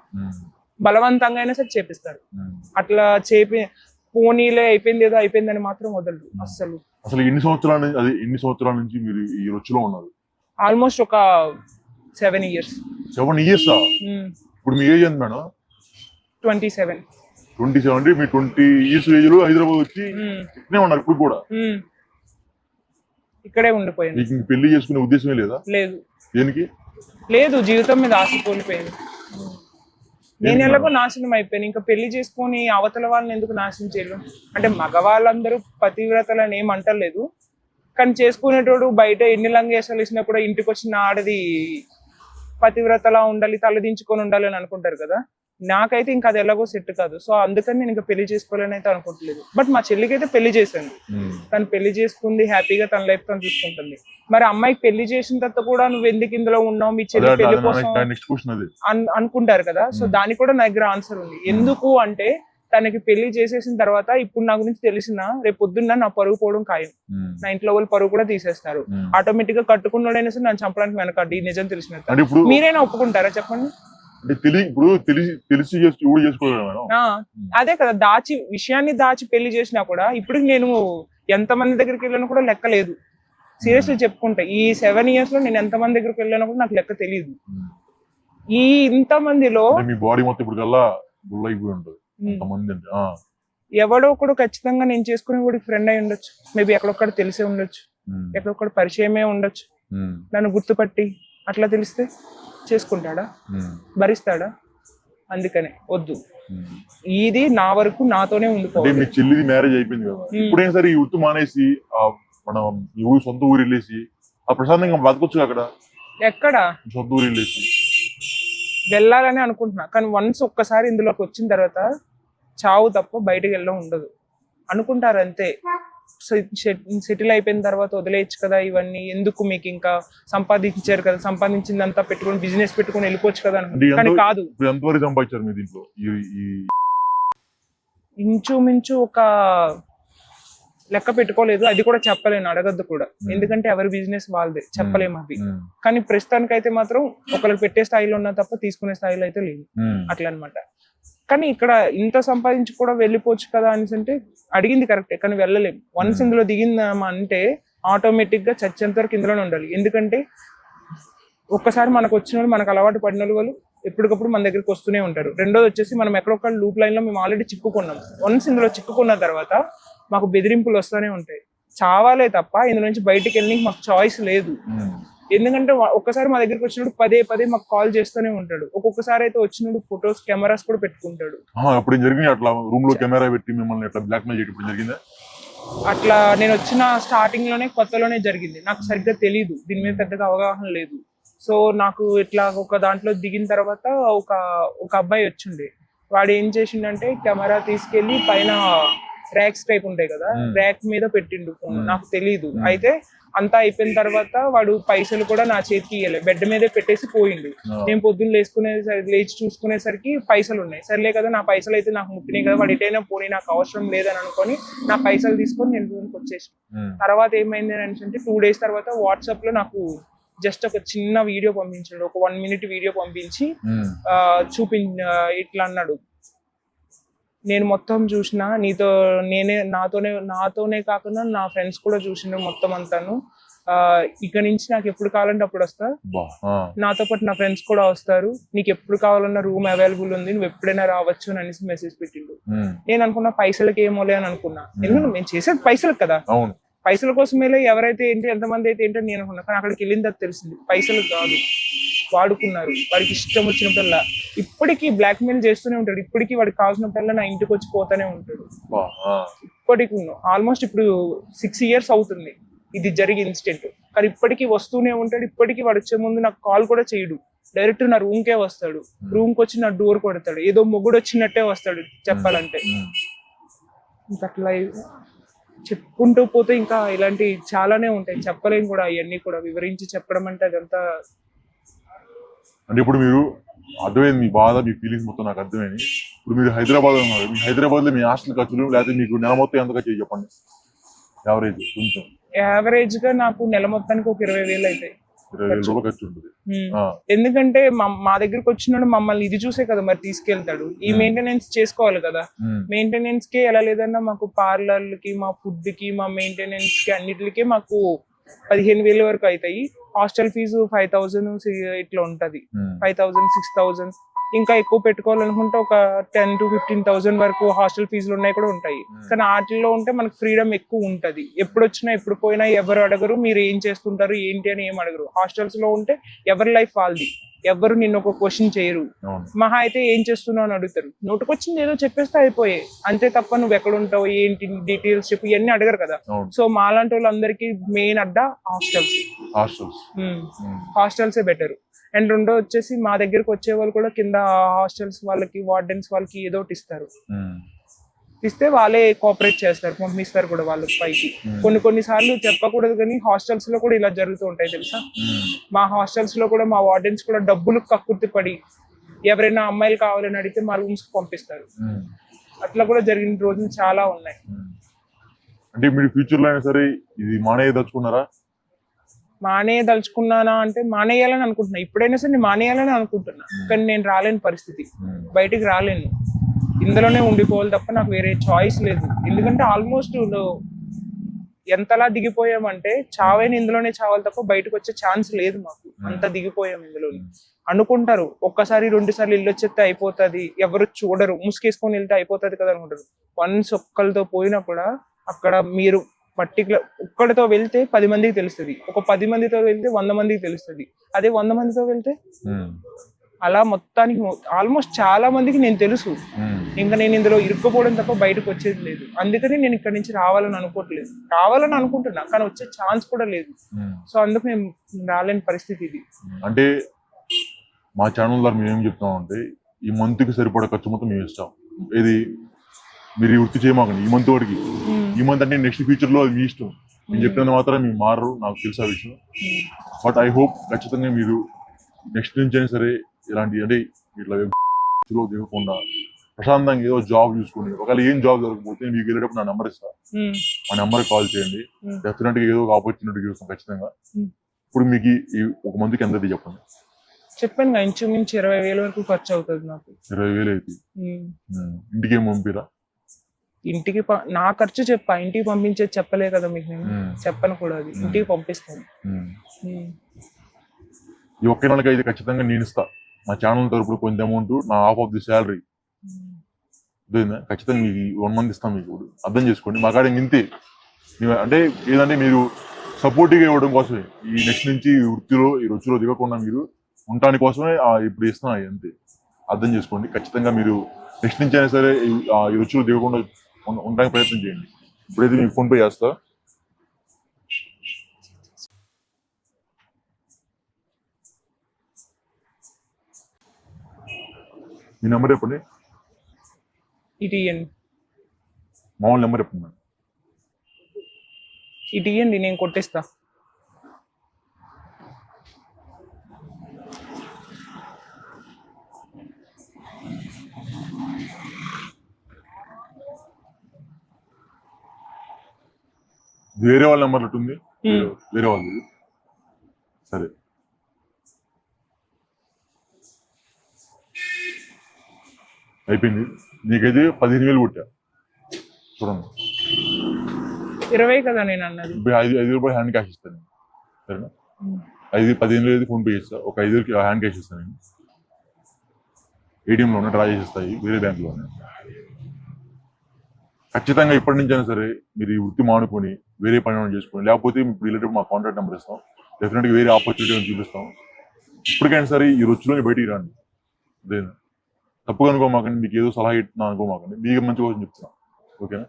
Speaker 2: బలవంతంగా అయినా సరే చేపిస్తారు. అట్లా చేపి పోనీలే అయిపోయింది ఏదో అయిపోయిందని మాత్రం వదలరు. అస్సలు.
Speaker 1: అసలు ఎన్ని సంవత్సరాల అది ఎన్ని సంవత్సరాల నుంచి మీరు ఈ రుచిలో ఉన్నారు?
Speaker 2: ఆల్మోస్ట్ ఒక సెవెన్ ఇయర్స్.
Speaker 1: సెవెన్ ఇయర్స్ ఇప్పుడు మీ ఏజ్ ఎంత madam?
Speaker 2: Twenty seven
Speaker 1: twenty seven అంటే మీ ట్వంటీ ఇయర్స్ ఏజ్లో హైదరాబాద్ వచ్చి ఇక్కడే ఉన్నారు ఇప్పుడు కూడా?
Speaker 2: ఇక్కడే ఉండిపోయింది
Speaker 1: మీకు పెళ్ళి చేసుకునే ఉద్దేశమే లేదా?
Speaker 2: లేదు.
Speaker 1: దేనికి?
Speaker 2: లేదు జీవితం మీద ఆశ కోల్పోయింది. నేను ఎలాగో నాశనం అయిపోయాను. ఇంకా పెళ్ళి చేసుకొని అవతల వాళ్ళని ఎందుకు నాశనం చేయలేం అంటే మగవాళ్ళందరూ పతివ్రతలని ఏం అంటలేదు. కానీ చేసుకునేటోడు బయట ఎన్ని లంగేసాలు వేసినా కూడా ఇంటికి వచ్చిన ఆడది పతివ్రతలా ఉండాలి తలదించుకొని ఉండాలి అని అనుకుంటారు కదా. నాకైతే ఇంకా అది ఎలాగో సెట్ కాదు. సో అందుకని నేను ఇంకా పెళ్ళి చేసుకోవాలని అయితే అనుకోవట్లేదు బట్ మా చెల్లికి అయితే పెళ్ళి చేశాను. తను పెళ్ళి చేసుకుంది హ్యాపీగా తన లైఫ్ తను చూసుకుంటుంది. మరి అమ్మాయికి పెళ్ళి చేసిన తర్వాత కూడా నువ్వు ఎందుకు ఇందులో ఉన్నావు? మీ చెల్లి పెళ్ళి కోసం అనుకుంటారు కదా. సో. దానికి కూడా నా దగ్గర ఆన్సర్ ఉంది. ఎందుకు అంటే తనకి పెళ్ళి చేసేసిన తర్వాత ఇప్పుడు నా గురించి తెలిసిన రేపు పొద్దున్న నా పరుగు పోవడం ఖాయం. నా ఇంట్లో వాళ్ళు పరుగు కూడా తీసేస్తారు. ఆటోమేటిక్గా కట్టుకున్నాడైనా సరే నన్ను చంపడానికి వెనకాడు ఈ నిజం
Speaker 1: ఇప్పుడు
Speaker 2: మీరైనా ఒప్పుకుంటారా చెప్పండి?
Speaker 1: ఇప్పుడు తెలిసి
Speaker 2: అదే కదా దాచి విషయాన్ని దాచి పెళ్ళి చేసినా కూడా ఇప్పుడు నేను ఎంత మంది దగ్గరికి వెళ్ళాను కూడా లెక్క లేదు. సీరియస్లీ చెప్పుకుంటా ఈ సెవెన్ ఇయర్స్లో నేను ఎంత మంది దగ్గరికి వెళ్ళానో కూడా నాకు లెక్క తెలియదు. ఈ ఇంత మందిలో
Speaker 1: మీ బాడీ మొత్తం ఇప్పుడు కల్లా ఉంటుంది. ఆ.
Speaker 2: ఎవడో ఒకడు ఖచ్చితంగా నేను చేసుకునే వాడికి ఫ్రెండ్ అయి ఉండొచ్చు. మేబీ ఎక్కడొక్కడ తెలిసే ఉండొచ్చు. ఎక్కడొక్కడ పరిచయమే ఉండొచ్చు. నన్ను గుర్తుపట్టి అట్లా తెలిస్తే చేసుకుంటాడా. భరిస్తాడా? అందుకనే వద్దు. ఇది నా వరకు నాతోనే ఉండిపోవాలి.
Speaker 1: మీ చెల్లిది మ్యారేజ్ అయిపోయింది కదా. సరే ఈ వృత్తి మానేసి మనం ఈ ఊరి సొంత ఊరు వెళ్ళేసి ఆ ప్రశాంతంగా బతకొచ్చు అక్కడ?
Speaker 2: ఎక్కడ?
Speaker 1: సొంత ఊరు వెళ్ళేసి.
Speaker 2: వెళ్ళాలని అనుకుంటున్నా. కానీ వన్స్ ఒక్కసారి ఇందులోకి వచ్చిన తర్వాత చావు తప్ప బయటకు వెళ్ళడం ఉండదు. అనుకుంటారు అంతే సెటిల్ అయిపోయిన తర్వాత వదిలేయచ్చు కదా ఇవన్నీ. ఎందుకు మీకు ఇంకా సంపాదించారు కదా? సంపాదించిందంతా పెట్టుకొని బిజినెస్ పెట్టుకొని వెళ్ళిపోవచ్చు కదా. కానీ
Speaker 1: ఎంతో-
Speaker 2: కాదు.
Speaker 1: ఇప్పుడు ఎంతవరకు సంపాదించారు మీ దీంట్లో? ఈ ఈ
Speaker 2: ఇంచుమించు ఒక లెక్క పెట్టుకోలేదు. అది కూడా చెప్పలేను అడగద్దు కూడా. ఎందుకంటే ఎవరి బిజినెస్ వాళ్ళదే చెప్పలేము అవి. కానీ ప్రస్తుతానికి అయితే మాత్రం ఒకరికి పెట్టే స్థాయిలో ఉన్నా తప్ప తీసుకునే స్థాయిలో అయితే లేదు. అట్లా అనమాట కానీ ఇక్కడ ఇంత సంపాదించి కూడా వెళ్ళిపోవచ్చు కదా అనేసి అంటే అడిగింది కరెక్టే కానీ వెళ్ళలేం. Once
Speaker 1: Hmm.
Speaker 2: ఇందులో దిగిందామా అంటే ఆటోమేటిక్గా చచ్చేంత వరకు ఇందులోనే ఉండాలి. ఎందుకంటే ఒక్కసారి మనకు వచ్చిన వాళ్ళు మనకు అలవాటు పడిన వాళ్ళు ఎప్పటికప్పుడు మన దగ్గరికి వస్తూనే ఉంటారు. రెండోది వచ్చేసి మనం ఎక్కడొక్క లూప్ లైన్లో మేము ఆల్రెడీ చిక్కుకున్నాం. వన్స్ ఇందులో చిక్కుకున్న తర్వాత మాకు బెదిరింపులు వస్తూనే ఉంటాయి. చావాలే తప్ప ఇందులో నుంచి బయటికి వెళ్ళి మాకు చాయిస్ లేదు.
Speaker 1: ఉమ్,
Speaker 2: ఎందుకంటే ఒక్కసారి మా దగ్గరికి వచ్చినప్పుడు పదే పదే మాకు కాల్ చేస్తూనే ఉంటాడు. ఒక్కొక్కసారి అయితే వచ్చినప్పుడు ఫొటోస్ కెమెరాస్ కూడా పెట్టుకుంటాడు.
Speaker 1: అప్పుడు జరిగింది? అట్లా రూమ్లో కెమెరా పెట్టి మిమ్మల్ని అట్లా బ్లాక్ మెయిల్ చేయడం ఇప్పుడు జరిగిందా?
Speaker 2: అట్లా నేను వచ్చిన స్టార్టింగ్లోనే కొత్తలోనే జరిగింది. నాకు సరిగ్గా తెలియదు దీని మీద పెద్దగా అవగాహన లేదు. సో నాకు ఇట్లా ఒక దాంట్లో దిగిన తర్వాత ఒక ఒక అబ్బాయి వచ్చిండే. వాడు ఏం చేసిండంటే కెమెరా తీసుకెళ్ళి పైన ర్యాక్స్ టైప్ ఉంటాయి కదా
Speaker 1: Hmm.
Speaker 2: ర్యాక్ మీద పెట్టిండు ఫోన్
Speaker 1: Hmm.
Speaker 2: నాకు తెలియదు
Speaker 1: Hmm.
Speaker 2: అయితే అంతా అయిపోయిన తర్వాత వాడు పైసలు కూడా నా చేతికి ఇవ్వలే బెడ్ మీదే పెట్టేసి పోయిండు.
Speaker 1: ఆ,
Speaker 2: నేను పొద్దున్న లేచుకునే లేచి చూసుకునేసరికి పైసలు ఉన్నాయి. సర్లే కదా నా పైసలు అయితే నాకు ముట్టినాయి కదా వాడు ఎటైనా పోనీ నాకు అవసరం లేదని అనుకొని నా పైసలు తీసుకొని నేను రూమ్కి వచ్చేసి తర్వాత ఏమైంది అని అంటే టూ డేస్ తర్వాత వాట్సాప్లో నాకు జస్ట్ ఒక చిన్న వీడియో పంపించాడు. ఒక వన్ మినిట్ వీడియో పంపించి చూపి ఇట్లా అన్నాడు. నేను మొత్తం చూసిన నీతో నేనే నాతోనే నాతోనే కాకుండా నా ఫ్రెండ్స్ కూడా చూసిన మొత్తం అంతాను. ఆ, ఇక నుంచి నాకు ఎప్పుడు కావాలంటే అప్పుడు వస్తా. నాతో పాటు నా ఫ్రెండ్స్ కూడా వస్తారు. నీకు ఎప్పుడు కావాలన్నా రూమ్ అవైలబుల్ ఉంది నువ్వు ఎప్పుడైనా రావచ్చు అని అనేసి మెసేజ్ పెట్టిండు. నేను అనుకున్నా పైసలకి ఏమోలే అని అనుకున్నా. ఎందుకంటే మేము చేసేది పైసలకు కదా. పైసల కోసమేలే ఎవరైతే ఏంటి ఎంతమంది అయితే ఏంటని నేను అనుకున్నా. కానీ అక్కడికి వెళ్ళిన తర్వాత తెలిసింది పైసలు కాదు. వాడుకున్నారు. వాడికి ఇష్టం వచ్చినప్పుడల్లా. ఇప్పటికీ బ్లాక్ మెయిల్ చేస్తూనే ఉంటాడు. ఇప్పటికీ వాడికి కావాల్సినప్పుడల్లా నా ఇంటికి వచ్చి పోతానే ఉంటాడు. ఇప్పటికి ఆల్మోస్ట్ ఇప్పుడు సిక్స్ ఇయర్స్ అవుతుంది. ఇది జరిగి ఇన్సిడెంట్ కానీ ఇప్పటికీ వస్తూనే ఉంటాడు. ఇప్పటికీ వాడు వచ్చే ముందు నాకు కాల్ కూడా చేయడు. డైరెక్ట్ నా రూమ్ కే వస్తాడు. రూమ్కి వచ్చి నా డోర్ కొడతాడు. ఏదో మొగుడు వచ్చినట్టే వస్తాడు చెప్పాలంటే. అట్లా చెప్పుకుంటూ పోతే ఇంకా ఇలాంటి చాలానే ఉంటాయి. చెప్పలేం కూడా. అవన్నీ కూడా వివరించి చెప్పడం అంటే అదంతా
Speaker 1: అంటే ఇప్పుడు మీరు అర్థమైంది మీ బాధ మీ ఫీలింగ్స్ మొత్తం నాకు అర్థమైంది. ఇప్పుడు మీరు హైదరాబాద్ ఉన్నారు. మీ హైదరాబాద్లో మీ హాస్టల్ ఖర్చులు లేకపోతే మీకు నెల మొత్తం ఎంత ఖర్చు చెప్పండి. యావరేజ్ కొంచెం.
Speaker 2: యావరేజ్గా నాకు నెల మొత్తానికి ఒక ఇరవై వేలు అవుతాయి
Speaker 1: ఇరవై వేల రూపాయలు ఖర్చు ఉంటుంది.
Speaker 2: ఎందుకంటే మా- దగ్గరకు వచ్చినాడు మమ్మల్ని ఇది చూసే కదా మరి తీసుకెళ్తాడు. ఈ. మెయింటెనెన్స్ చేసుకోవాలి కదా. మెయింటెనెన్స్కి ఎలా లేదన్నా మాకు పార్లర్కి మా ఫుడ్కి మా మెయింటెనెన్స్కి అన్నిటికి మాకు పదిహేను వేల వరకు అవుతాయి హాస్టల్ ఫీజు ఫైవ్ థౌసండ్ ఇట్లా ఉంటది.
Speaker 1: ఉమ్,
Speaker 2: ఫైవ్ థౌసండ్ సిక్స్ థౌసండ్ ఇంకా ఎక్కువ పెట్టుకోవాలనుకుంటే ఒక టెన్ టు ఫిఫ్టీన్ థౌసండ్ వరకు హాస్టల్ ఫీజులు ఉన్నాయి కూడా ఉంటాయి.
Speaker 1: Hmm.
Speaker 2: కానీ వాటిల్లో ఉంటే మనకు ఫ్రీడమ్ ఎక్కువ ఉంటది. ఎప్పుడు వచ్చినా ఎప్పుడు పోయినా ఎవరు అడగరు మీరు ఏం చేస్తుంటారు ఏంటి అని ఏం అడగరు. హాస్టల్స్లో ఉంటే ఎవరి లైఫ్ వాళ్ళది. ఎవరు నిన్ను ఒక క్వశ్చన్ చేయరు. మహా అయితే ఏం చేస్తున్నావు అని అడుగుతారు. నోటుకొచ్చింది ఏదో చెప్పేస్తే అయిపోయాయి అంతే తప్ప నువ్వు ఎక్కడ ఉంటావు ఏంటి డీటెయిల్స్ చెప్పు ఇవన్నీ అడగరు కదా. సో మాలాంటి వాళ్ళందరికీ మెయిన్ అడ్డా హాస్టల్స్
Speaker 1: హాస్టల్స్
Speaker 2: హాస్టల్సే బెటర్ అండ్ రెండో వచ్చేసి మా దగ్గరకు వచ్చే వాళ్ళు కూడా కింద హాస్టల్స్ వాళ్ళకి వార్డెన్స్ వాళ్ళకి ఏదో ఒకటి ఇస్తారు. ఇస్తే వాళ్ళే కోఆపరేట్ చేస్తారు పంపిస్తారు కూడా వాళ్ళు పైకి. కొన్ని కొన్ని సార్లు చెప్పకూడదు కానీ హాస్టల్స్లో కూడా ఇలా జరుగుతూ ఉంటాయి తెలుసా? మా హాస్టల్స్లో కూడా మా వార్డెన్స్ కూడా డబ్బులు కక్కుర్తి పడి ఎవరైనా అమ్మాయిలు కావాలని అడిగితే మా రూమ్స్కి పంపిస్తారు అట్లా కూడా జరిగిన రోజులు చాలా ఉన్నాయి.
Speaker 1: అంటే మీరు ఫ్యూచర్లో అయినా సరే ఇది మానేయ దలుచుకున్నారా
Speaker 2: మానేయదలుచుకున్నానా అంటే మానేయాలని అనుకుంటున్నా. ఇప్పుడైనా సరే నేను మానేయాలని అనుకుంటున్నా. కానీ నేను రాలేని పరిస్థితి. బయటికి రాలేను. ఇందులోనే ఉండిపోవాలి తప్ప నాకు వేరే చాయిస్ లేదు. ఎందుకంటే ఆల్మోస్ట్ ఎంతలా దిగిపోయామంటే చావైన ఇందులోనే చావాలి తప్ప బయటకు వచ్చే ఛాన్స్ లేదు మాకు. అంత దిగిపోయాం ఇందులో అనుకుంటారు ఒక్కసారి రెండు సార్లు ఇల్లు వచ్చేస్తే అయిపోతుంది. ఎవరు చూడరు. ముసుకేసుకొని వెళ్తే అయిపోతుంది కదా అనుకుంటారు. వన్స్ ఒక్కరితో పోయినా కూడా అక్కడ మీరు పర్టికులర్ ఒక్కడితో వెళ్తే పది మందికి తెలుస్తుంది. ఒక పది మందితో వెళ్తే వంద మందికి తెలుస్తుంది. అదే వంద మందితో వెళ్తే? అలా మొత్తానికి ఆల్మోస్ట్ చాలా మందికి నేను తెలుసు. ఇంకా నేను ఇందులో ఇరుక్కుపోవడం తప్ప బయటకు వచ్చేది లేదు. అందుకని నేను ఇక్కడ నుంచి రావాలని అనుకోవట్లేదు. రావాలని అనుకుంటున్నా కానీ వచ్చే ఛాన్స్ కూడా లేదు. సో అందుకు నేను రాలేని పరిస్థితి ఇది.
Speaker 1: అంటే మా ఛానల్ ద్వారా మేము ఏం చెప్తాం అంటే ఈ మంత్కి సరిపడా ఖర్చు మొత్తం మేము ఇస్తాం. ఇది మీరు ఈ వృత్తి చేయమాకండి. ఈ మంత్ వాడికి ఈ మంత్ అంటే నెక్స్ట్ ఫ్యూచర్లో అది మీ ఇష్టం. నేను చెప్పినంత మాత్రం మీరు మారరు నాకు తెలుసు ఆ విషయం. బట్ ఐ హోప్ ఖచ్చితంగా మీరు నెక్స్ట్ నుంచి అయినా సరే ఇలాంటి అంటే ఇట్లా దిగకుండా ప్రశాంతంగా ఏదో జాబ్ చూసుకొని ఒకవేళ ఏం జాబ్ దొరకకపోతే మీకు వెళ్ళేటప్పుడు నా నెంబర్ ఇస్తా. ఆ నెంబర్ కాల్ చేయండి. డెఫినెట్గా ఏదో ఒక ఆపర్చునిటీ చూస్తాం ఖచ్చితంగా. ఇప్పుడు మీకు ఒక మంత్కి ఎంత చెప్పండి?
Speaker 2: చెప్పాను కదా ఇంచుమించు ఇరవై వేల వరకు ఖర్చు అవుతుంది నాకు.
Speaker 1: ఇరవై వేలు. Hmm. ఇంటికి ఏం పంపిరా?
Speaker 2: ఇంటికి నా ఖర్చు చెప్పా ఇంటికి పంపించేది చెప్పలే కదా మీకు నేను. చెప్పను కూడా అది. ఇంటికి పంపిస్తాను.
Speaker 1: ఈ ఒక్క నెలకి అయితే ఖచ్చితంగా నేను ఇస్తా. మా ఛానల్ తరపున కొంత అమౌంట్ నా హాఫ్ ఆఫ్ ది శాలరీ ఖచ్చితంగా మీకు వన్ మంత్ ఇస్తాం మీకు. అర్థం చేసుకోండి. మా కాడ ఇంతే. అంటే ఏదంటే మీరు సపోర్టివ్గా ఇవ్వడం కోసమే. ఈ నెక్స్ట్ నుంచి ఈ వృత్తిలో ఈ రుచిలో దిగకుండా మీరు ఉండటానికి కోసమే ఇప్పుడు ఇస్తున్నా అంతే. అర్థం చేసుకోండి. ఖచ్చితంగా మీరు నెక్స్ట్ నుంచి అయినా సరే ఈ- రుచిలో దిగకుండా ఉండడానికి ప్రయత్నం చేయండి. ఇప్పుడైతే మీకు ఫోన్ పే చేస్తా. మీ నెంబర్ చెప్పండి.
Speaker 2: ఇయ్యండి
Speaker 1: మామూలు నెంబర్ చెప్పండి మేడం.
Speaker 2: ఇయ్యండి నేను కొట్టేస్తా.
Speaker 1: వేరే వాళ్ళ నెంబర్ ఉంటుంది. వేరే వాళ్ళది సరే. అయిపోయింది. నీకైతే పదిహేను వేలు కొట్టా. చూడండి.
Speaker 2: ఇరవై కదా నేను అన్నది.
Speaker 1: ఐదు ఐదు రూపాయలు హ్యాండ్ క్యాష్ ఇస్తాను. సరేనా? ఐదు పదిహేను వేలు అయితే ఫోన్ పే చేస్తా. ఒక ఐదు హ్యాండ్ క్యాష్ ఇస్తాను నేను. ఏటీఎంలోనే డ్రా చేసేస్తాయి వేరే బ్యాంకులోనే ఖచ్చితంగా ఇప్పటి నుంచి అయినా సరే మీరు ఈ వృత్తి మానుకొని వేరే పని చేసుకొని లేకపోతే ఇప్పుడు రిలేటివ్ మా కాంటాక్ట్ నెంబర్ ఇస్తాం. డెఫినెట్గా వేరే ఆపర్చునిటీ చూపిస్తాం. ఇప్పటికైనా సరే ఈ రుచిలోని బయటికి రండి. అదే తప్పుగా అనుకోమాకండి మీకు ఏదో సలహా ఇస్తున్నా అనుకోమాకండి. మీకు మంచి కోసం చెప్తున్నా. ఓకేనా?